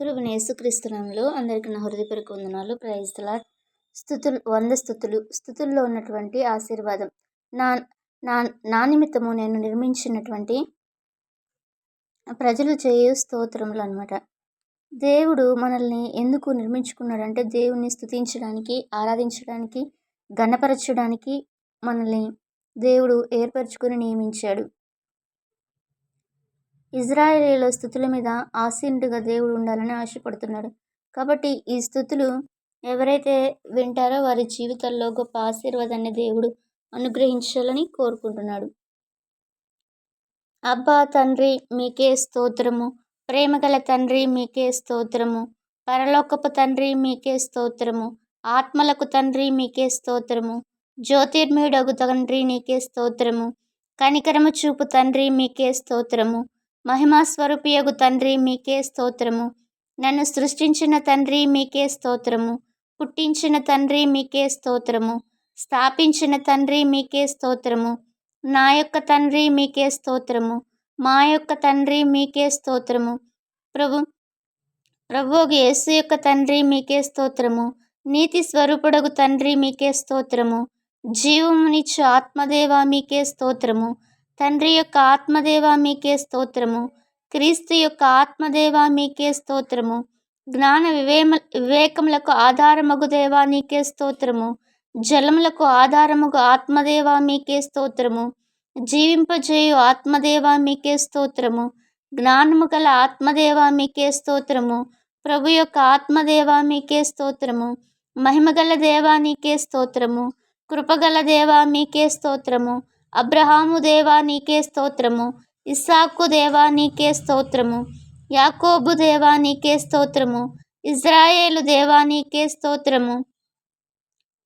ప్రభుని యేసుక్రీస్తునంలో అందరికీ నా హృదయపూర్వక వందనాలు. ప్రైజ్లా స్థుతులు వంద స్థుతులు. స్థుతుల్లో ఉన్నటువంటి ఆశీర్వాదం. నా నా నా నిమిత్తము నేను నిర్మించినటువంటి ప్రజలు చేయు స్తోత్రములు అనమాట దేవుడు మనల్ని ఎందుకు నిర్మించుకున్నాడంటే దేవుణ్ణి స్థుతించడానికి ఆరాధించడానికి గణపరచడానికి మనల్ని దేవుడు ఏర్పరచుకొని నియమించాడు. ఇజ్రాయేలీల స్థుతుల మీద ఆసీనుడిగా దేవుడు ఉండాలని ఆశపడుతున్నాడు. కాబట్టి ఈ స్థుతులు ఎవరైతే వింటారో వారి జీవితాల్లో గొప్ప ఆశీర్వాదాన్ని దేవుడు అనుగ్రహించాలని కోరుకుంటున్నాడు. అబ్బా తండ్రి మీకే స్తోత్రము. ప్రేమగల తండ్రి మీకే స్తోత్రము. పరలోకపు తండ్రి మీకే స్తోత్రము. ఆత్మలకు తండ్రి మీకే స్తోత్రము. జ్యోతిర్మయుడగు తండ్రి నీకే స్తోత్రము. కనికరము చూపు తండ్రి మీకే స్తోత్రము. మహిమాస్వరూపియగు తండ్రి మీకే స్తోత్రము. నన్ను సృష్టించిన తండ్రి మీకే స్తోత్రము. పుట్టించిన తండ్రి మీకే స్తోత్రము. స్థాపించిన తండ్రి మీకే స్తోత్రము. నా యొక్క తండ్రి మీకే స్తోత్రము. మా యొక్క తండ్రి మీకే స్తోత్రము. ప్రభు ప్రభువుకి యేసు యొక్క తండ్రి మీకే స్తోత్రము. నీతి స్వరూపుడగు తండ్రి మీకే స్తోత్రము. జీవమునిచ్చు ఆత్మదేవ మీకే స్తోత్రము. తండ్రి యొక్క ఆత్మదేవ మీకే స్తోత్రము. క్రీస్తు యొక్క ఆత్మదేవ మీకే స్తోత్రము. జ్ఞాన వివేమ వివేకములకు ఆధారమగు దేవా నీకే స్తోత్రము. జలములకు ఆధారముగు ఆత్మదేవ మీకే స్తోత్రము. జీవింపజేయు ఆత్మదేవ మీకే స్తోత్రము. జ్ఞానము గల ఆత్మదేవ మీకే స్తోత్రము. ప్రభు యొక్క ఆత్మదేవ మీకే స్తోత్రము. మహిమగల దేవా నీకే స్తోత్రము. కృపగల దేవా మీకే స్తోత్రము. అబ్రహాము దేవా నీకే స్తోత్రము ఇస్సాకు దేవా నీకే స్తోత్రము యాకోబు దేవా నీకే స్తోత్రము ఇజ్రాయేలు దేవా నీకే స్తోత్రము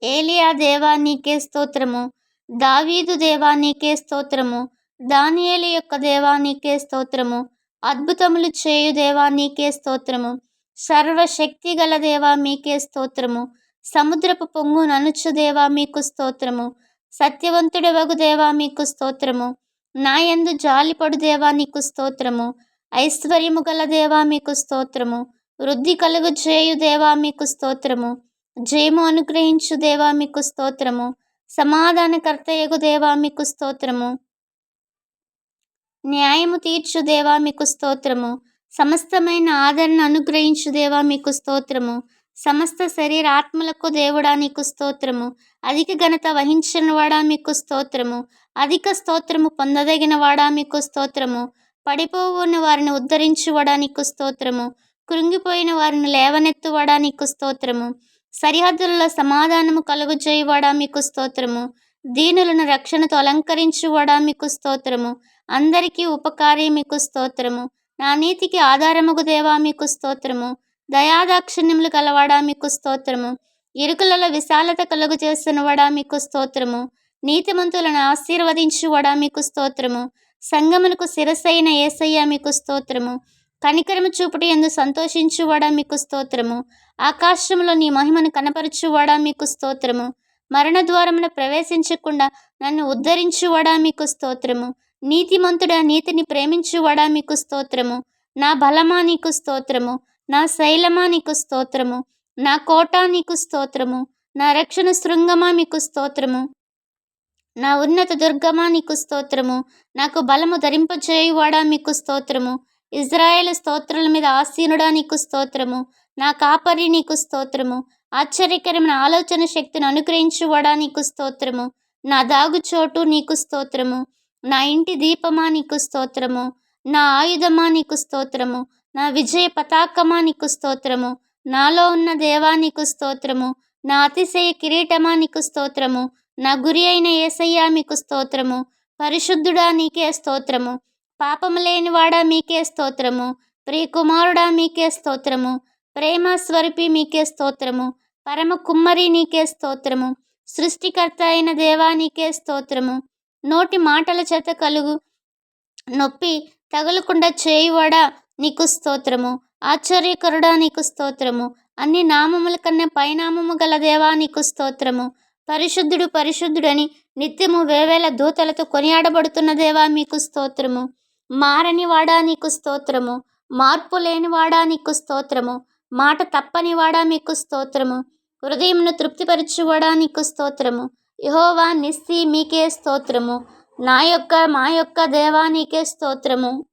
ఏలియా దేవా నీకే స్తోత్రము దావీదు దేవా నీకే స్తోత్రము దానియేలు యొక్క దేవా నీకే స్తోత్రము అద్భుతములు చేయు దేవా నీకే స్తోత్రము సర్వశక్తి గల దేవా మీకే స్తోత్రము సముద్రపు పొంగు ననుచు దేవా మీకు స్తోత్రము సత్యవంతుడవగు దేవా మీకు స్తోత్రము? నాయందు జాలిపడు దేవా నీకు స్తోత్రము? ఐశ్వర్యము గల దేవా మీకు స్తోత్రము? వృద్ధి కలుగు చేయు దేవా మీకు స్తోత్రము? జయము అనుగ్రహించు దేవా మీకు స్తోత్రము? సమాధానకర్తయగు దేవా మీకు స్తోత్రము? న్యాయము తీర్చు దేవా మీకు స్తోత్రము? సమస్తమైన ఆదరణ అనుగ్రహించు దేవా మీకు స్తోత్రము? సమస్త శరీరాత్మలకు దేవుడా నీకు స్తోత్రము. అధిక ఘనత వహించిన వాడా మీకు స్తోత్రము. అధిక స్తోత్రము పొందదగిన వాడా మీకు స్తోత్రము. పడిపోవున్న వారిని ఉద్ధరించువాడా నీకు స్తోత్రము. కృంగిపోయిన వారిని లేవనెత్తువాడా నీకు స్తోత్రము. సరిహద్దులలో సమాధానము కలుగు మీకు స్తోత్రము. దీనులను రక్షణతో అలంకరించువాడా మీకు స్తోత్రము. అందరికీ ఉపకారి మీకు స్తోత్రము. నా నీతికి ఆధారముగు దేవా మీకు స్తోత్రము. దయాదాక్షిణ్యములు కలవాడా మీకు స్తోత్రము? ఇరుకులలో విశాలత కలుగు చేస్తున్నవాడా మీకు స్తోత్రము? నీతిమంతులను ఆశీర్వదించువాడా మీకు స్తోత్రము? సంగమునకు శిరసైన ఏసయ్య మీకు స్తోత్రము? కనికరము చూపుటి ఎందు సంతోషించువాడా మీకు స్తోత్రము? ఆకాశంలో నీ మహిమను కనపరచువాడా మీకు స్తోత్రము? మరణ ద్వారమున ప్రవేశించకుండా నన్ను ఉద్ధరించువాడా మీకు స్తోత్రము? నీతిమంతుడా నీతిని ప్రేమించువాడా మీకు స్తోత్రము? నా బలమా నీకు స్తోత్రము? నా శైలమా నీకు స్తోత్రము? నా కోట నీకు స్తోత్రము? నా రక్షణ శృంగమా మీకు స్తోత్రము? నా ఉన్నత దుర్గమా నీకు స్తోత్రము? నాకు బలము ధరింపచేయువాడా మీకు స్తోత్రము? ఇజ్రాయేల్ స్తోత్రుల మీద ఆసీనుడా నీకు స్తోత్రము? నా కాపరి నీకు స్తోత్రము? ఆశ్చర్యకరమైన ఆలోచన శక్తిని అనుగ్రహించువాడా నీకు స్తోత్రము? నా దాగుచోటు నీకు స్తోత్రము? నా ఇంటి దీపమా నీకు స్తోత్రము? నా ఆయుధమా నీకు స్తోత్రము? నా విజయ పతాకమా నీకు స్తోత్రము? నాలో ఉన్న దేవా నీకు స్తోత్రము? నా అతిశయ కిరీటమా నీకు స్తోత్రము? నా గురి అయిన ఏసయ్యా మీకు స్తోత్రము? పరిశుద్ధుడా నీకే స్తోత్రము. పాపము లేనివాడా మీకే స్తోత్రము? ప్రియకుమారుడా మీకే స్తోత్రము. ప్రేమ స్వరూపి మీకే స్తోత్రము. పరమ కుమ్మరి నీకే స్తోత్రము. సృష్టికర్త అయిన దేవా నీకే స్తోత్రము. నోటి మాటల చేత కలుగు నొప్పి తగలకుండా చేయువాడా? నీకు స్తోత్రము. ఆశ్చర్యకరుడా నీకు స్తోత్రము. అన్ని నామముల కన్నా పైనామము గల దేవా నీకు స్తోత్రము. పరిశుద్ధుడు పరిశుద్ధుడని నిత్యము వేవేల దూతలతో కొనియాడబడుతున్న దేవా మీకు స్తోత్రము. మారని వాడా నీకు స్తోత్రము. మార్పు లేనివాడా నీకు స్తోత్రము. మాట తప్పనివాడా మీకు స్తోత్రము. హృదయంను తృప్తిపరచువాడా నీకు స్తోత్రము. యహోవా నిస్సి మీకే స్తోత్రము. నా యొక్క మా యొక్క దేవా నీకే స్తోత్రము.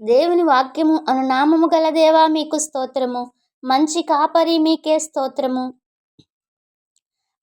దేవుని వాక్యము అను నామము గల దేవా మీకు స్తోత్రము. మంచి కాపరి మీకే స్తోత్రము.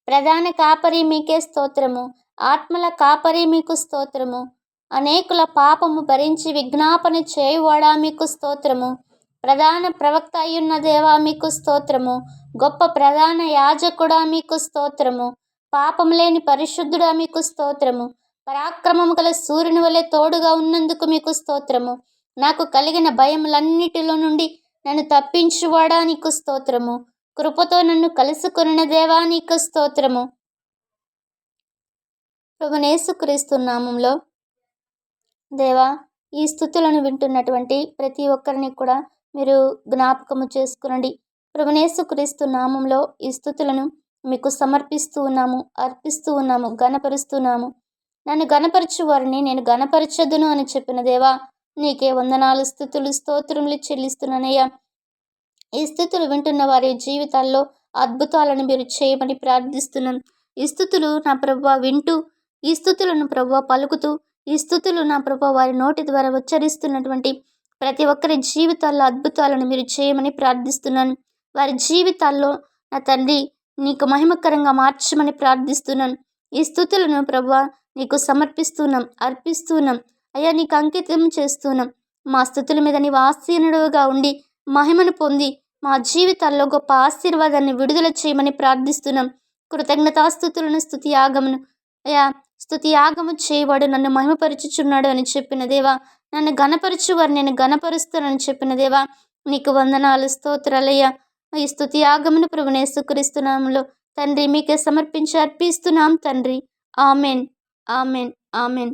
ప్రధాన కాపరి మీకే స్తోత్రము. ఆత్మల కాపరి మీకు స్తోత్రము. అనేకుల పాపము భరించి విజ్ఞాపన చేయువాడా మీకు స్తోత్రము. ప్రధాన ప్రవక్త అయ్యున్న దేవా మీకు స్తోత్రము. గొప్ప ప్రధాన యాజకుడా మీకు స్తోత్రము. పాపం లేని పరిశుద్ధుడా మీకు స్తోత్రము. పరాక్రమము గల సూర్యుని వలె తోడుగా ఉన్నందుకు మీకు స్తోత్రము. నాకు కలిగిన భయములన్నిటిలో నుండి నన్ను తప్పించువాడా నీకు స్తోత్రము? కృపతో నన్ను కలుసుకున్న దేవా నీకు స్తోత్రము? ప్రభునేసుక్రీస్తు నామంలో దేవా ఈ స్థుతులను వింటున్నటువంటి ప్రతి ఒక్కరిని కూడా మీరు జ్ఞాపకము చేసుకునండి. ప్రభునేసుక్రీస్తు నామంలో ఈ స్థుతులను మీకు సమర్పిస్తూ ఉన్నాము అర్పిస్తూ ఉన్నాము గణపరుస్తున్నాము నన్ను గణపరచు వారిని నేను గణపరచదును అని చెప్పిన దేవా నీకే వందనాలు స్థుతులు స్తోత్రములు చెల్లిస్తున్నానయ్యా. ఈ స్థుతులు వింటున్న వారి జీవితాల్లో అద్భుతాలను మీరు చేయమని ప్రార్థిస్తున్నాను ఈ స్థుతులు నా ప్రభు వింటూ ఈ స్థుతులను ప్రభు పలుకుతూ ఈ స్థుతులు నా ప్రభు వారి నోటి ద్వారా ఉచ్చరిస్తున్నటువంటి ప్రతి ఒక్కరి జీవితాల్లో అద్భుతాలను మీరు చేయమని ప్రార్థిస్తున్నాను. వారి జీవితాల్లో నా తండ్రి నీకు మహిమకరంగా మార్చమని ప్రార్థిస్తున్నాను. ఈ స్థుతులను ప్రభు నీకు సమర్పిస్తున్నాం అర్పిస్తున్నాం. అయ్యా నీకు అంకితం చేస్తున్నాం. మా స్థుతుల మీద నీవు ఆశీనుడుగా ఉండి మహిమను పొంది మా జీవితాల్లో గొప్ప ఆశీర్వాదాన్ని విడుదల చేయమని ప్రార్థిస్తున్నాం. కృతజ్ఞతాస్థుతులను స్థుతి యాగమును అయ్యా స్థుతి యాగము చేయవాడు నన్ను మహిమపరుచుచున్నాడు అని చెప్పిన దేవా నన్ను గణపరచువారు నేను గణపరుస్తానని చెప్పిన దేవా నీకు వందనాలు స్తోత్రాలయ్యా. ఈ స్థుతి యాగమును ప్రభునేసుక్రీస్తున్నాములో తండ్రి మీకే సమర్పించి అర్పిస్తున్నాం తండ్రి. ఆమెన్. ఆమెన్. ఆమెన్.